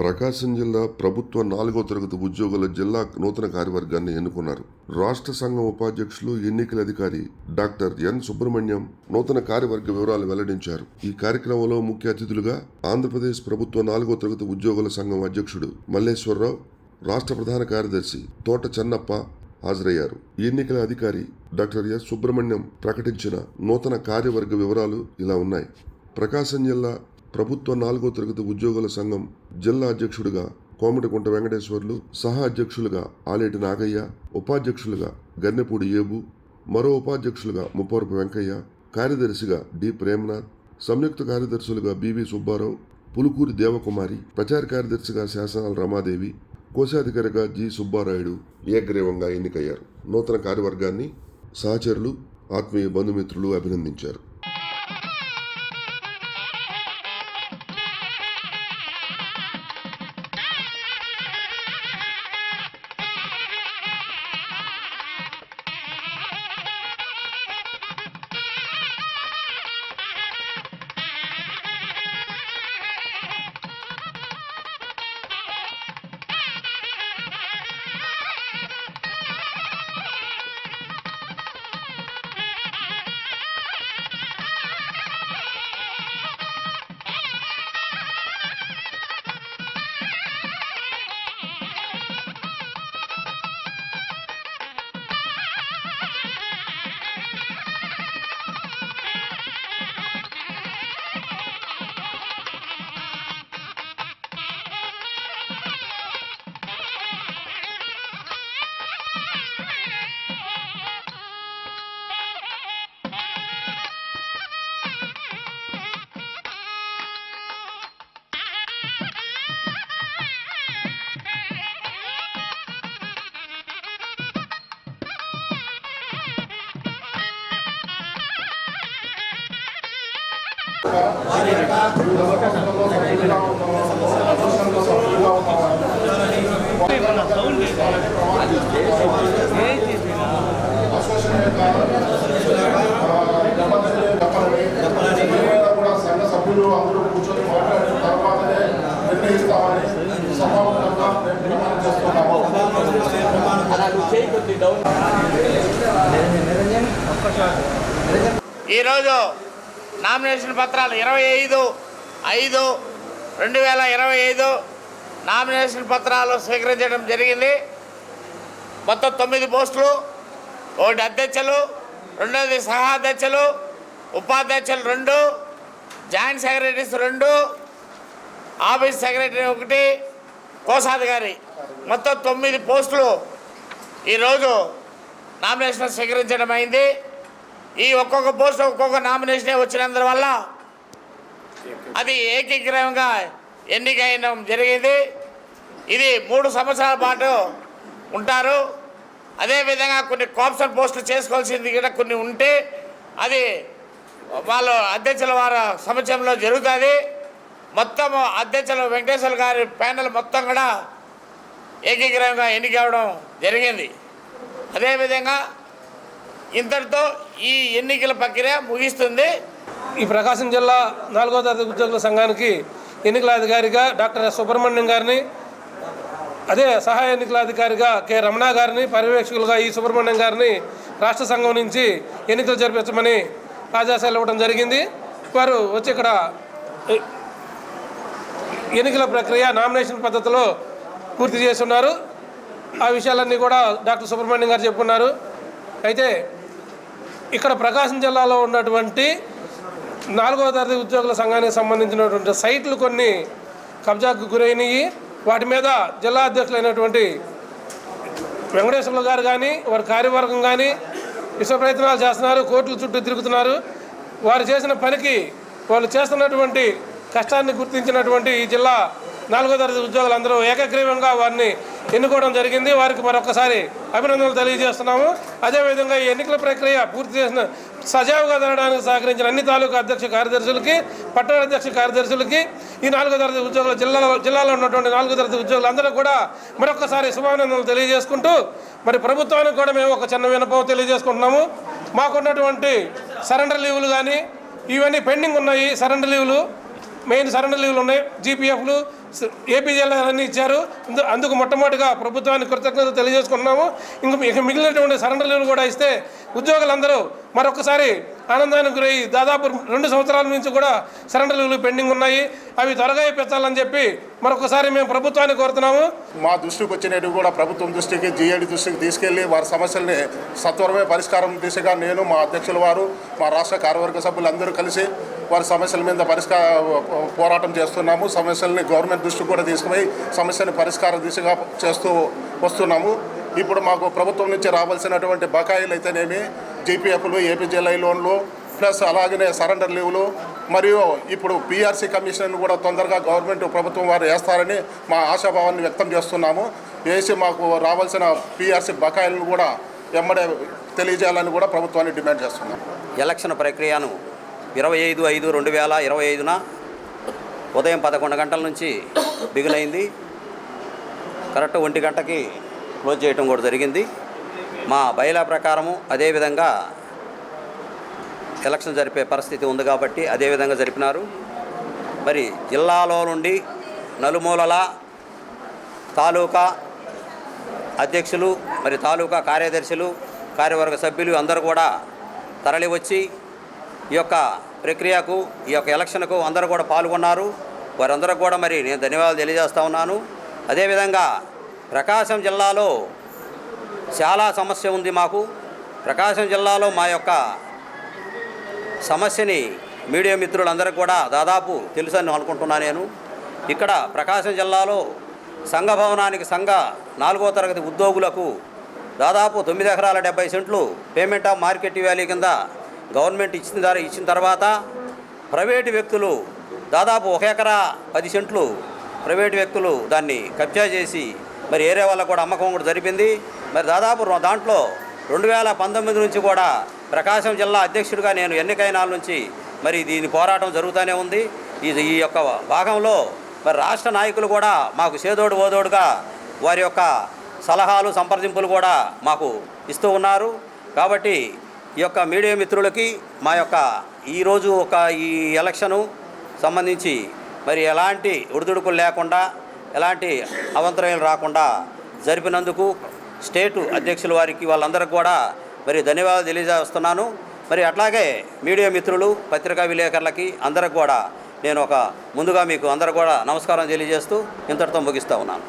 ప్రకాశం జిల్లా ప్రభుత్వ నాలుగో తరగతి ఉద్యోగుల జిల్లా నూతన కార్యవర్గాన్ని ఎన్నుకున్నారు. రాష్ట్ర సంఘం ఉపాధ్యక్షులు ఎన్నికల అధికారి డాక్టర్ ఎన్ సుబ్రహ్మణ్యం నూతన కార్యవర్గ వివరాలు వెల్లడించారు. ఈ కార్యక్రమంలో ముఖ్య అతిథులుగా ఆంధ్రప్రదేశ్ ప్రభుత్వ నాలుగో తరగతి ఉద్యోగుల సంఘం అధ్యక్షుడు మల్లేశ్వరరావు రాష్ట్ర ప్రధాన కార్యదర్శి తోట చెన్నప్ప హాజరయ్యారు. ఎన్నికల అధికారి డాక్టర్ ఎస్ సుబ్రహ్మణ్యం ప్రకటించిన నూతన కార్యవర్గ వివరాలు ఇలా ఉన్నాయి. ప్రకాశం జిల్లా ప్రభుత్వ నాలుగో తరగతి ఉద్యోగుల సంఘం జిల్లా అధ్యక్షుడిగా కోమటికుంట వెంకటేశ్వర్లు సహా అధ్యక్షులుగా ఆలేటి నాగయ్య ఉపాధ్యక్షులుగా గన్నెపూడి ఏబు మరో ఉపాధ్యక్షులుగా ముప్పవరపు వెంకయ్య కార్యదర్శిగా డి ప్రేమనాథ్ సంయుక్త కార్యదర్శులుగా బివి సుబ్బారావు పులుకూరి దేవకుమారి ప్రచార కార్యదర్శిగా శాసనాల రమాదేవి కోశాధికారిగా జి సుబ్బారాయుడు ఏగ్రీవంగా ఎన్నికయ్యారు. నూతన కార్యవర్గాన్ని సహచరులు ఆత్మీయ బంధుమిత్రులు అభినందించారు. సంఘ సభ్యులు అందరూ కూర్చొని మాట్లాడిన తర్వాతనే నిర్ణయిస్తామని సభాముఖంగా చేస్తున్నాము ఈరోజు నామినేషన్ పత్రాలు ఇరవై ఐదు ఐదు రెండు వేల ఇరవై ఐదు నామినేషన్ పత్రాలు స్వీకరించడం జరిగింది. మొత్తం తొమ్మిది పోస్టులు ఒకటి అధ్యక్షులు రెండోది సహా అధ్యక్షులు ఉపాధ్యక్షులు రెండు జాయింట్ సెక్రటరీస్ రెండు ఆఫీస్ సెక్రటరీ ఒకటి కోశాధికారి. మొత్తం తొమ్మిది పోస్టులు ఈరోజు నామినేషన్ స్వీకరించడం అయింది. ఈ ఒక్కొక్క పోస్ట్ ఒక్కొక్క నామినేషన్ వచ్చినందువల్ల అది ఏకీగ్రహంగా ఎన్నికైన జరిగింది. ఇది మూడు సంవత్సరాల పాటు ఉంటారు. అదేవిధంగా కొన్ని కాప్షన్ పోస్టులు చేసుకోవాల్సింది కూడా కొన్ని ఉంటే అది వాళ్ళు అధ్యక్షుల వారి సమక్షంలో జరుగుతుంది. మొత్తం అధ్యక్షులు వెంకటేశ్వర గారి ప్యానెల్ మొత్తం కూడా ఏకీగ్రహంగా ఎన్నికవడం జరిగింది. అదేవిధంగా ఇంతటితో ఈ ఎన్నికల ప్రక్రియ ముగిస్తుంది. ఈ ప్రకాశం జిల్లా నాలుగో తరగతి ఉద్యోగుల సంఘానికి ఎన్నికల అధికారిగా డాక్టర్ ఎస్ సుబ్రహ్మణ్యం గారిని అదే సహాయ ఎన్నికల అధికారిగా కె రమణ గారిని పర్యవేక్షకులుగా ఈ సుబ్రహ్మణ్యం గారిని రాష్ట్ర సంఘం నుంచి ఎన్నికలు జరిపించమని ఆదేశాలు ఇవ్వడం జరిగింది. వారు వచ్చి ఇక్కడ ఎన్నికల ప్రక్రియ నామినేషన్ పద్ధతిలో పూర్తి చేస్తున్నారు ఆ విషయాలన్నీ కూడా డాక్టర్ సుబ్రహ్మణ్యం గారు చెప్పుకున్నారు. అయితే ఇక్కడ ప్రకాశం జిల్లాలో ఉన్నటువంటి నాలుగవ తరగతి ఉద్యోగుల సంఘానికి సంబంధించినటువంటి సైట్లు కొన్ని కబ్జాకు గురైనవి వాటి మీద జిల్లా అధ్యక్షులైనటువంటి వెంకటేశ్వర్లు గారు కానీ వారి కార్యవర్గం కానీ విశ్వ ప్రయత్నాలు చేస్తున్నారు కోర్టుల చుట్టూ తిరుగుతున్నారు. వారు చేసిన పనికి వాళ్ళు చేస్తున్నటువంటి కష్టాన్ని గుర్తించినటువంటి ఈ జిల్లా నాలుగో తరగతి ఉద్యోగులందరూ ఏకగ్రీవంగా వారిని ఎన్నుకోవడం జరిగింది. వారికి మరొకసారి అభినందనలు తెలియజేస్తున్నాము. అదేవిధంగా ఈ ఎన్నికల ప్రక్రియ పూర్తి చేసిన సజావుగా జరగడానికి సహకరించిన అన్ని తాలూకా అధ్యక్ష కార్యదర్శులకి పట్టణ అధ్యక్ష కార్యదర్శులకి ఈ నాలుగో తరగతి ఉద్యోగుల జిల్లాలో జిల్లాలో ఉన్నటువంటి నాలుగో తరగతి ఉద్యోగులందరూ కూడా మరొకసారి శుభానందనలు తెలియజేసుకుంటూ మరి ప్రభుత్వానికి కూడా మేము ఒక చిన్న వినపం తెలియజేసుకుంటున్నాము. మాకున్నటువంటి సరెండర్ లీవులు కానీ ఇవన్నీ పెండింగ్ ఉన్నాయి. సరెండర్ లీవులు మెయిన్ సరెండర్ లీవులు ఉన్నాయి. జీపీఎఫ్లు ఏపీ జిల్లాలన్నీ ఇచ్చారు. అందుకు మొట్టమొదటిగా ప్రభుత్వానికి కృతజ్ఞతలు తెలియజేసుకున్నాము ఇంక ఇక మిగిలినటువంటి సరెండర్ కూడా ఇస్తే ఉద్యోగులందరూ మరొకసారి ఆనందానికి గురై దాదాపు రెండు సంవత్సరాల నుంచి కూడా సరెండర్లు పెండింగ్ ఉన్నాయి. అవి త్వరగా ఇప్పించాలని చెప్పి మరొకసారి మేము ప్రభుత్వాన్ని కోరుతున్నాము. మా దృష్టికి వచ్చినట్టు కూడా ప్రభుత్వం దృష్టికి జీఏడి దృష్టికి తీసుకెళ్ళి వారి సమస్యల్ని సత్వరమే పరిష్కారం దిశగా నేను మా అధ్యక్షుల వారు మా రాష్ట్ర కార్యవర్గ సభ్యులు అందరూ కలిసి వారి సమస్యల మీద పరిష్కార పోరాటం చేస్తున్నాము. సమస్యల్ని గవర్నమెంట్ దృష్టి కూడా తీసుకుపోయి సమస్యను పరిష్కార దిశగా చేస్తూ వస్తున్నాము. ఇప్పుడు మాకు ప్రభుత్వం నుంచి రావాల్సినటువంటి బకాయిలు అయితేనేమి జీపీఎఫ్లు ఏపీజీఎల్ఐ లోన్లు ప్లస్ అలాగనే సరెండర్ లీవ్లు మరియు ఇప్పుడు పీఆర్సీ కమిషన్ కూడా తొందరగా గవర్నమెంట్ ప్రభుత్వం వారు వేస్తారని మా ఆశాభావాన్ని వ్యక్తం చేస్తున్నాము. వేసి మాకు రావాల్సిన పీఆర్సీ బకాయిలను కూడా ఎమ్మడే తెలియజేయాలని కూడా ప్రభుత్వాన్ని డిమాండ్ చేస్తున్నాం ఎలక్షన్ ప్రక్రియను ఇరవై ఐదు ఐదు రెండు వేల ఇరవై ఐదున ఉదయం పదకొండు గంటల నుంచి బిగులైంది. కరెక్ట్ ఒంటి గంటకి క్లోజ్ చేయడం కూడా జరిగింది. మా బయలా ప్రకారము అదేవిధంగా ఎలక్షన్ జరిపే పరిస్థితి ఉంది కాబట్టి అదేవిధంగా జరిపినారు. మరి జిల్లాలో నుండి నలుమూలల తాలూకా అధ్యక్షులు మరి తాలూకా కార్యదర్శులు కార్యవర్గ సభ్యులు అందరూ కూడా తరలి వచ్చి ఈ యొక్క ప్రక్రియకు ఈ యొక్క ఎలక్షన్కు అందరూ కూడా పాల్గొన్నారు. వారందరూ కూడా మరి నేను ధన్యవాదాలు తెలియజేస్తూ ఉన్నాను. అదేవిధంగా ప్రకాశం జిల్లాలో చాలా సమస్య ఉంది మాకు. ప్రకాశం జిల్లాలో మా యొక్క సమస్యని మీడియా మిత్రులందరికీ కూడా దాదాపు తెలుసని అనుకుంటున్నాను నేను. ఇక్కడ ప్రకాశం జిల్లాలో సంఘ భవనానికి సంఘ నాలుగో తరగతి ఉద్యోగులకు దాదాపు తొమ్మిది ఎకరాల డెబ్బై సెంట్లు పేమెంట్ ఆఫ్ మార్కెట్ వ్యాలీ కింద గవర్నమెంట్ ఇచ్చిన ఇచ్చిన తర్వాత ప్రైవేటు వ్యక్తులు దాదాపు ఒక ఎకరా పది సెంట్లు ప్రైవేటు వ్యక్తులు దాన్ని కబ్జా చేసి మరి ఏరే వాళ్ళకు కూడా అమ్మకం కూడా జరిపింది. మరి దాదాపు దాంట్లో రెండు వేల పంతొమ్మిది నుంచి కూడా ప్రకాశం జిల్లా అధ్యక్షుడిగా నేను ఎన్నికైన నుంచి మరి దీని పోరాటం జరుగుతూనే ఉంది. ఇది ఈ యొక్క భాగంలో మరి రాష్ట్ర నాయకులు కూడా మాకు చేదోడు ఓదోడుగా వారి యొక్క సలహాలు సంప్రదింపులు కూడా మాకు ఇస్తూ ఉన్నారు. కాబట్టి ఈ యొక్క మీడియా మిత్రులకి మా యొక్క ఈరోజు ఒక ఈ ఎలక్షను సంబంధించి మరి ఎలాంటి ఒడిదుడుకులు లేకుండా ఎలాంటి అవంతరాలు రాకుండా జరిపినందుకు స్టేటు అధ్యక్షుల వారికి వాళ్ళందరికీ కూడా మరి ధన్యవాదాలు తెలియజేస్తున్నాను. మరి అట్లాగే మీడియా మిత్రులు పత్రికా విలేకరులకి అందరికి కూడా నేను ఒక ముందుగా మీకు అందరు కూడా నమస్కారం తెలియజేస్తూ ఇంతటితో ముగిస్తూ ఉన్నాను.